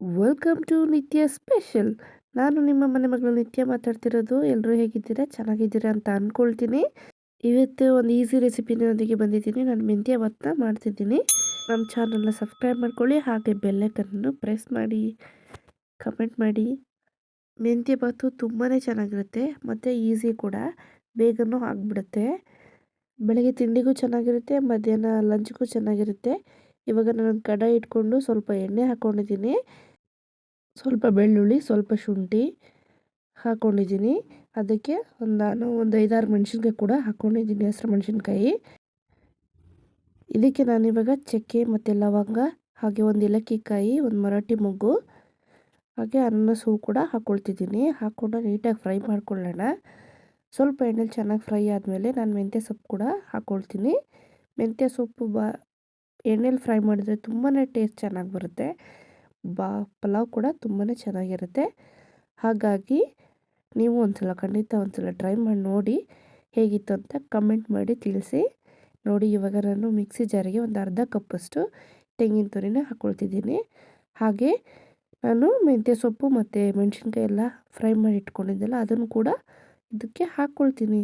Welcome to ನಿತ್ಯ special ನಾನು ನಿಮ್ಮ ಮನೆ ಮಗಳು ನಿತ್ಯ ಮಾತಾಡ್ತಿರೋದು. ಎಲ್ಲರೂ ಹೇಗಿದ್ದೀರಾ? ಚೆನ್ನಾಗಿದ್ದೀರಾ ಅಂತ ಅಂದ್ಕೊಳ್ತೀನಿ ಇವತ್ತು ಒಂದು ಈಸಿ ರೆಸಿಪಿನೊಂದಿಗೆ ಬಂದಿದ್ದೀನಿ. ನಾನು ಮೆಂತ್ಯ ಭತ್ತ ಮಾಡ್ತಿದ್ದೀನಿ. ನಮ್ಮ ಚಾನಲ್ನ ಸಬ್ಸ್ಕ್ರೈಬ್ ಮಾಡ್ಕೊಳ್ಳಿ. ಹಾಗೆ ಬೆಲ್ಲೈಕನ್ನು ಪ್ರೆಸ್ ಮಾಡಿ ಕಮೆಂಟ್ ಮಾಡಿ. ಮೆಂತ್ಯ ಭಾತು ತುಂಬಾ ಚೆನ್ನಾಗಿರುತ್ತೆ. ಮತ್ತು ಈಸಿ ಕೂಡ. ಬೇಗನೂ ಆಗಿಬಿಡುತ್ತೆ. ಬೆಳಗ್ಗೆ ತಿಂಡಿಗೂ ಚೆನ್ನಾಗಿರುತ್ತೆ, ಮಧ್ಯಾಹ್ನ ಲಂಚ್ಗೂ ಚೆನ್ನಾಗಿರುತ್ತೆ. ಇವಾಗ ನಾನು ಕಡಾಯಿ ಇಟ್ಕೊಂಡು ಸ್ವಲ್ಪ ಎಣ್ಣೆ ಹಾಕ್ಕೊಂಡಿದ್ದೀನಿ ಸ್ವಲ್ಪ ಬೆಳ್ಳುಳ್ಳಿ, ಸ್ವಲ್ಪ ಶುಂಠಿ ಹಾಕ್ಕೊಂಡಿದ್ದೀನಿ ಅದಕ್ಕೆ ಒಂದು ನಾನು ಒಂದು ಐದಾರು ಮೆಣಸಿನ್ಕಾಯಿ ಕೂಡ ಹಾಕ್ಕೊಂಡಿದ್ದೀನಿ ಹಸಿರು ಮೆಣಸಿನ್ಕಾಯಿ. ಇದಕ್ಕೆ ನಾನಿವಾಗ ಚಕ್ಕೆ ಮತ್ತು ಲವಂಗ, ಹಾಗೆ ಒಂದು ಏಲಕ್ಕಿಕಾಯಿ, ಒಂದು ಮರಾಠಿ ಮೊಗ್ಗು, ಹಾಗೆ ಅನ್ನಸು ಕೂಡ ಹಾಕ್ಕೊಳ್ತಿದ್ದೀನಿ ಹಾಕ್ಕೊಂಡು ನೀಟಾಗಿ ಫ್ರೈ ಮಾಡ್ಕೊಳ್ಳೋಣ. ಸ್ವಲ್ಪ ಎಣ್ಣೆಲಿ ಚೆನ್ನಾಗಿ ಫ್ರೈ ಆದಮೇಲೆ ನಾನು ಮೆಂತ್ಯ ಸೊಪ್ಪು ಕೂಡ ಹಾಕ್ಕೊಳ್ತೀನಿ ಮೆಂತ್ಯ ಸೊಪ್ಪು ಬಾ ಎಣ್ಣೆಲಿ ಫ್ರೈ ಮಾಡಿದ್ರೆ ತುಂಬಾ ಟೇಸ್ಟ್ ಚೆನ್ನಾಗಿ ಬರುತ್ತೆ. ಬಾ, ಪಲಾವ್ ಕೂಡ ತುಂಬಾ ಚೆನ್ನಾಗಿರುತ್ತೆ. ಹಾಗಾಗಿ ನೀವು ಒಂದ್ಸಲ ಖಂಡಿತ ಒಂದ್ಸಲ ಟ್ರೈ ಮಾಡಿ ನೋಡಿ ಹೇಗಿತ್ತು ಅಂತ ಕಮೆಂಟ್ ಮಾಡಿ ತಿಳಿಸಿ. ನೋಡಿ ಇವಾಗ ನಾನು ಮಿಕ್ಸಿ ಜಾರಿಗೆ ಒಂದು ಅರ್ಧ ಕಪ್ಪಷ್ಟು ತೆಂಗಿನ ತುರಿನ ಹಾಕ್ಕೊಳ್ತಿದ್ದೀನಿ ಹಾಗೆ ನಾನು ಮೆಂತ್ಯ ಸೊಪ್ಪು ಮತ್ತು ಮೆಣಸಿನ್ಕಾಯಿ ಎಲ್ಲ ಫ್ರೈ ಮಾಡಿ ಇಟ್ಕೊಂಡಿದ್ದೆಲ್ಲ ಅದನ್ನು ಕೂಡ ಇದಕ್ಕೆ ಹಾಕ್ಕೊಳ್ತೀನಿ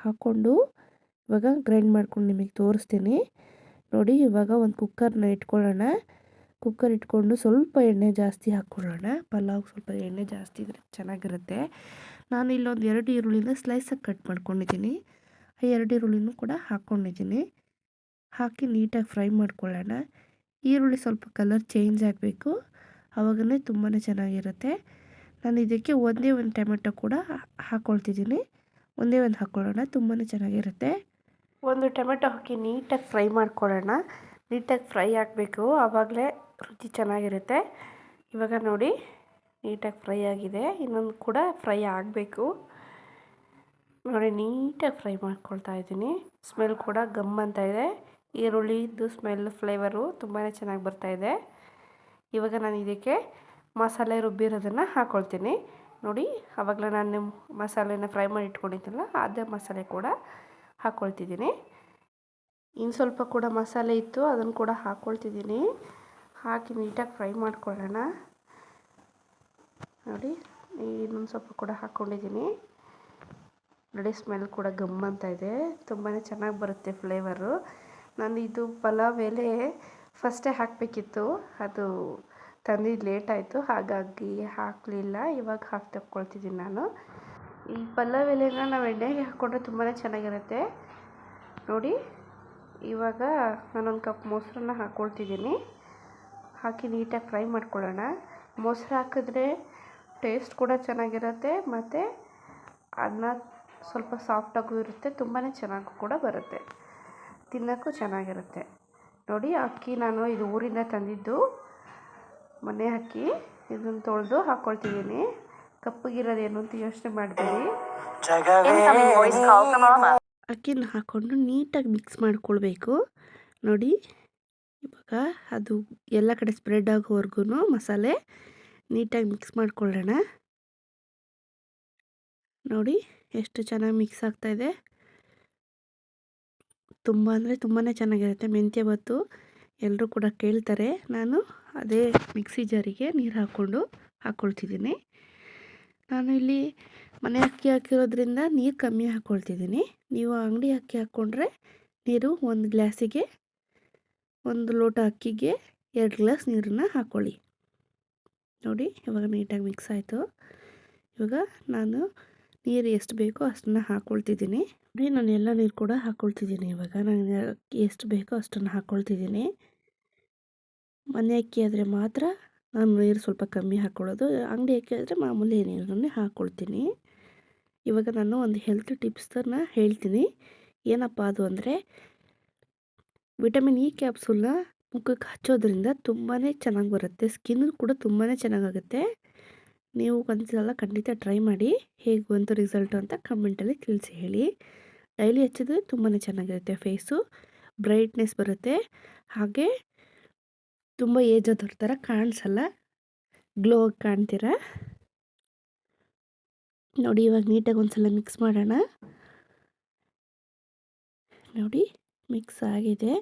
ಹಾಕ್ಕೊಂಡು ಇವಾಗ ಗ್ರೈಂಡ್ ಮಾಡ್ಕೊಂಡು ನಿಮಗೆ ತೋರಿಸ್ತೀನಿ. ನೋಡಿ ಇವಾಗ ಒಂದು ಕುಕ್ಕರ್ನ ಇಟ್ಕೊಳ್ಳೋಣ. ಕುಕ್ಕರ್ ಇಟ್ಕೊಂಡು ಸ್ವಲ್ಪ ಎಣ್ಣೆ ಜಾಸ್ತಿ ಹಾಕ್ಕೊಳ್ಳೋಣ. ಪಲಾವ್ ಸ್ವಲ್ಪ ಎಣ್ಣೆ ಜಾಸ್ತಿ ಇದ್ರೆ ಚೆನ್ನಾಗಿರುತ್ತೆ. ನಾನು ಇಲ್ಲೊಂದು ಎರಡು ಈರುಳ್ಳಿನ ಸ್ಲೈಸಾಗಿ ಕಟ್ ಮಾಡ್ಕೊಂಡಿದ್ದೀನಿ. ಆ ಎರಡು ಈರುಳ್ಳಿನೂ ಕೂಡ ಹಾಕ್ಕೊಂಡಿದ್ದೀನಿ. ಹಾಕಿ ನೀಟಾಗಿ ಫ್ರೈ ಮಾಡ್ಕೊಳ್ಳೋಣ. ಈರುಳ್ಳಿ ಸ್ವಲ್ಪ ಕಲರ್ ಚೇಂಜ್ ಆಗಬೇಕು. ಆವಾಗಲೇ ತುಂಬಾ ಚೆನ್ನಾಗಿರುತ್ತೆ. ನಾನು ಇದಕ್ಕೆ ಒಂದೇ ಒಂದು ಟೊಮೆಟೊ ಕೂಡ ಹಾಕ್ಕೊಳ್ತಿದ್ದೀನಿ. ಒಂದೇ ಒಂದು ಹಾಕ್ಕೊಳ್ಳೋಣ ತುಂಬಾ ಚೆನ್ನಾಗಿರುತ್ತೆ. ಒಂದು ಟೊಮೆಟೊ ಹಾಕಿ ನೀಟಾಗಿ ಫ್ರೈ ಮಾಡ್ಕೊಳ್ಳೋಣ. ನೀಟಾಗಿ ಫ್ರೈ ಆಗಬೇಕು. ಆವಾಗಲೇ ರುಚಿ ಚೆನ್ನಾಗಿರುತ್ತೆ. ಇವಾಗ ನೋಡಿ, ನೀಟಾಗಿ ಫ್ರೈ ಆಗಿದೆ. ಇನ್ನೊಂದು ಕೂಡ ಫ್ರೈ ಆಗಬೇಕು. ನೋಡಿ, ನೀಟಾಗಿ ಫ್ರೈ ಮಾಡ್ಕೊಳ್ತಾ ಇದ್ದೀನಿ. ಸ್ಮೆಲ್ ಕೂಡ ಗಮ್ ಅಂತ ಇದೆ. ಈರುಳ್ಳಿದು ಸ್ಮೆಲ್, ಫ್ಲೇವರು ತುಂಬಾ ಚೆನ್ನಾಗಿ ಬರ್ತಾಯಿದೆ ಇವಾಗ ನಾನು ಇದಕ್ಕೆ ಮಸಾಲೆ ರುಬ್ಬಿರೋದನ್ನು ಹಾಕ್ಕೊಳ್ತೀನಿ ನೋಡಿ ಆವಾಗಲೇ ನಾನು ಮಸಾಲೆನ ಫ್ರೈ ಮಾಡಿ ಇಟ್ಕೊಂಡಿದ್ದಲ್ಲ, ಅದೇ ಮಸಾಲೆ ಕೂಡ ಹಾಕ್ಕೊಳ್ತಿದ್ದೀನಿ ಇನ್ನು ಸ್ವಲ್ಪ ಕೂಡ ಮಸಾಲೆ ಇತ್ತು, ಅದನ್ನು ಕೂಡ ಹಾಕ್ಕೊಳ್ತಿದ್ದೀನಿ ಹಾಕಿ ನೀಟಾಗಿ ಫ್ರೈ ಮಾಡ್ಕೊಳ್ಳೋಣ. ನೋಡಿ, ಇನ್ನೊಂದು ಸ್ವಲ್ಪ ಕೂಡ ಹಾಕ್ಕೊಂಡಿದ್ದೀನಿ. ನೋಡಿ, ಸ್ಮೆಲ್ ಕೂಡ ಗಮ್ ಅಂತ ಇದೆ. ತುಂಬಾ ಚೆನ್ನಾಗಿ ಬರುತ್ತೆ ಫ್ಲೇವರು. ನಾನು ಇದು ಪಲಾವ್ ಎಲೆ ಫಸ್ಟೇ ಹಾಕಬೇಕಿತ್ತು. ಅದು ತಂದಿದ್ದು ಲೇಟ್ ಆಯಿತು, ಹಾಗಾಗಿ ಹಾಕಲಿಲ್ಲ. ಇವಾಗ ಹಾಕಿ ತಕ್ಕೊಳ್ತಿದ್ದೀನಿ ನಾನು. ಈ ಪಲಾವ್ ಎಲೆನ ನಾವು ಎಣ್ಣೆಗೆ ಹಾಕ್ಕೊಂಡ್ರೆ ತುಂಬಾ ಚೆನ್ನಾಗಿರುತ್ತೆ. ನೋಡಿ, ಇವಾಗ ನಾನೊಂದು ಕಪ್ ಮೊಸರನ್ನ ಹಾಕ್ಕೊಳ್ತಿದ್ದೀನಿ. ಹಾಕಿ ನೀಟಾಗಿ ಫ್ರೈ ಮಾಡ್ಕೊಳ್ಳೋಣ. ಮೊಸರು ಹಾಕಿದ್ರೆ ಟೇಸ್ಟ್ ಕೂಡ ಚೆನ್ನಾಗಿರುತ್ತೆ ಮತ್ತು ಅನ್ನ ಸ್ವಲ್ಪ ಸಾಫ್ಟಾಗೂ ಇರುತ್ತೆ ತುಂಬಾ ಚೆನ್ನಾಗೂ ಕೂಡ ಬರುತ್ತೆ. ತಿನ್ನೋಕ್ಕೂ ಚೆನ್ನಾಗಿರುತ್ತೆ. ನೋಡಿ ಅಕ್ಕಿ ನಾನು ಇದು ಊರಿಂದ ತಂದಿದ್ದು. ಮನೆ ಅಕ್ಕಿ ಇದನ್ನು ತೊಳೆದು ಹಾಕ್ಕೊಳ್ತಿದ್ದೀನಿ ಕಪ್ಪಗಿರೋದೇನು ಅಂತ ಯೋಚನೆ ಮಾಡಬೇಡಿ. ಅಕ್ಕಿನ ಹಾಕ್ಕೊಂಡು ನೀಟಾಗಿ ಮಿಕ್ಸ್ ಮಾಡಿಕೊಳ್ಬೇಕು. ನೋಡಿ. ಇವಾಗ ಅದು ಎಲ್ಲ ಕಡೆ ಸ್ಪ್ರೆಡ್ ಆಗೋವರೆಗೂ ಮಸಾಲೆ ನೀಟಾಗಿ ಮಿಕ್ಸ್ ಮಾಡ್ಕೊಳ್ಳೋಣ. ನೋಡಿ ಎಷ್ಟು ಚೆನ್ನಾಗಿ ಮಿಕ್ಸ್ ಆಗ್ತಾಯಿದೆ ತುಂಬ ಅಂದರೆ ತುಂಬಾ ಚೆನ್ನಾಗಿರುತ್ತೆ ಮೆಂತ್ಯ ಬತ್ತು ಎಲ್ಲರೂ ಕೂಡ ಕೇಳ್ತಾರೆ. ನಾನು ಅದೇ ಮಿಕ್ಸಿ ಜಾರಿಗೆ ನೀರು ಹಾಕ್ಕೊಂಡು ಹಾಕ್ಕೊಳ್ತಿದ್ದೀನಿ ನಾನು ಇಲ್ಲಿ ಮನೆ ಅಕ್ಕಿ ಹಾಕಿರೋದ್ರಿಂದ ನೀರು ಕಮ್ಮಿ ಹಾಕ್ಕೊಳ್ತಿದ್ದೀನಿ ನೀವು ಅಂಗಡಿ ಅಕ್ಕಿ ಹಾಕ್ಕೊಂಡ್ರೆ ನೀರು ಒಂದು ಗ್ಲಾಸಿಗೆ ಒಂದು ಲೋಟ ಅಕ್ಕಿಗೆ ಎರಡು ಗ್ಲಾಸ್ ನೀರನ್ನು ಹಾಕ್ಕೊಳ್ಳಿ ನೋಡಿ, ಇವಾಗ ನೀಟಾಗಿ ಮಿಕ್ಸ್ ಆಯಿತು. ಇವಾಗ ನಾನು ನೀರು ಎಷ್ಟು ಬೇಕೋ ಅಷ್ಟನ್ನು ಹಾಕ್ಕೊಳ್ತಿದ್ದೀನಿ ನೋಡಿ, ನಾನು ಎಲ್ಲ ನೀರು ಕೂಡ ಹಾಕ್ಕೊಳ್ತಿದ್ದೀನಿ ಇವಾಗ ನಾನು ಎಷ್ಟು ಬೇಕೋ ಅಷ್ಟನ್ನು ಹಾಕ್ಕೊಳ್ತಿದ್ದೀನಿ ಮನೆ ಅಕ್ಕಿ ಆದರೆ ಮಾತ್ರ ನಾನು ನೀರು ಸ್ವಲ್ಪ ಕಮ್ಮಿ ಹಾಕ್ಕೊಳ್ಳೋದು ಅಂಗಡಿ ಅಕ್ಕಿ ಆದರೆ ಮಾಮೂಲಿ ನೀರನ್ನೇ ಹಾಕ್ಕೊಳ್ತೀನಿ ಇವಾಗ ನಾನು ಒಂದು ಹೆಲ್ತ್ ಟಿಪ್ಸನ್ನು ಹೇಳ್ತೀನಿ. ಏನಪ್ಪ ಅದು ಅಂದರೆ ವಿಟಮಿನ್ ಇ ಕ್ಯಾಪ್ಸೂಲ್ನ ಮುಖಕ್ಕೆ ಹಚ್ಚೋದ್ರಿಂದ ತುಂಬಾ ಚೆನ್ನಾಗಿ ಬರುತ್ತೆ. ಸ್ಕಿನ್ ಕೂಡ ತುಂಬಾ ಚೆನ್ನಾಗಾಗುತ್ತೆ. ನೀವು ಒಂದ್ಸಲ ಖಂಡಿತ ಟ್ರೈ ಮಾಡಿ. ಹೇಗೆ ಬಂತು ರಿಸಲ್ಟು ಅಂತ ಕಮೆಂಟಲ್ಲಿ ತಿಳಿಸಿ ಹೇಳಿ. ಡೈಲಿ ಹಚ್ಚಿದ್ರೆ ತುಂಬಾ ಚೆನ್ನಾಗಿರುತ್ತೆ ಫೇಸು. ಬ್ರೈಟ್ನೆಸ್ ಬರುತ್ತೆ. ಹಾಗೆ ತುಂಬ ಏಜ್ ಆದವ್ರ ಥರ ಕಾಣಿಸಲ್ಲ. ಗ್ಲೋ ಕಾಣ್ತೀರ. ನೋಡಿ ಇವಾಗ ನೀಟಾಗಿ ಒಂದ್ಸಲ ಮಿಕ್ಸ್ ಮಾಡೋಣ. ನೋಡಿ. ಮಿಕ್ಸ್ ಆಗಿದೆ.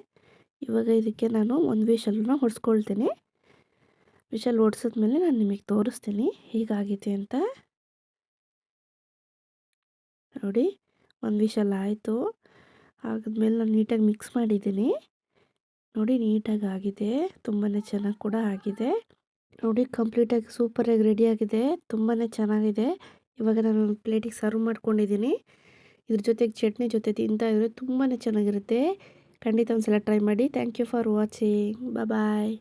ಇವಾಗ ಇದಕ್ಕೆ ನಾನು ಒಂದು ವಿಷಲನ್ನ ಹೊಡ್ಸ್ಕೊಳ್ತೀನಿ. ವಿಷಲ್ ಓಡಿಸಿದ್ಮೇಲೆ ನಾನು ನಿಮಗೆ ತೋರಿಸ್ತೀನಿ ಹೀಗಾಗಿದೆ ಅಂತ. ನೋಡಿ, ಒಂದು ವಿಷಲ್ ಆಯಿತು. ಆದಮೇಲೆ ನಾನು ನೀಟಾಗಿ ಮಿಕ್ಸ್ ಮಾಡಿದ್ದೀನಿ. ನೋಡಿ, ನೀಟಾಗಿ ಆಗಿದೆ. ತುಂಬಾ ಚೆನ್ನಾಗಿ ಕೂಡ ಆಗಿದೆ. ನೋಡಿ, ಕಂಪ್ಲೀಟಾಗಿ ಸೂಪರಾಗಿ ರೆಡಿಯಾಗಿದೆ ತುಂಬಾ ಚೆನ್ನಾಗಿದೆ. ಇವಾಗ ನಾನು ಪ್ಲೇಟಿಗೆ ಸರ್ವ್ ಮಾಡ್ಕೊಂಡಿದ್ದೀನಿ. ಇದ್ರ ಜೊತೆಗೆ ಚಟ್ನಿ ಜೊತೆ ತಿಂತಾ ಇದ್ರೆ ತುಂಬಾ ಚೆನ್ನಾಗಿರುತ್ತೆ. ಖಂಡಿತ ಒಂದ್ಸಲ ಟ್ರೈ ಮಾಡಿ. Thank you for watching bye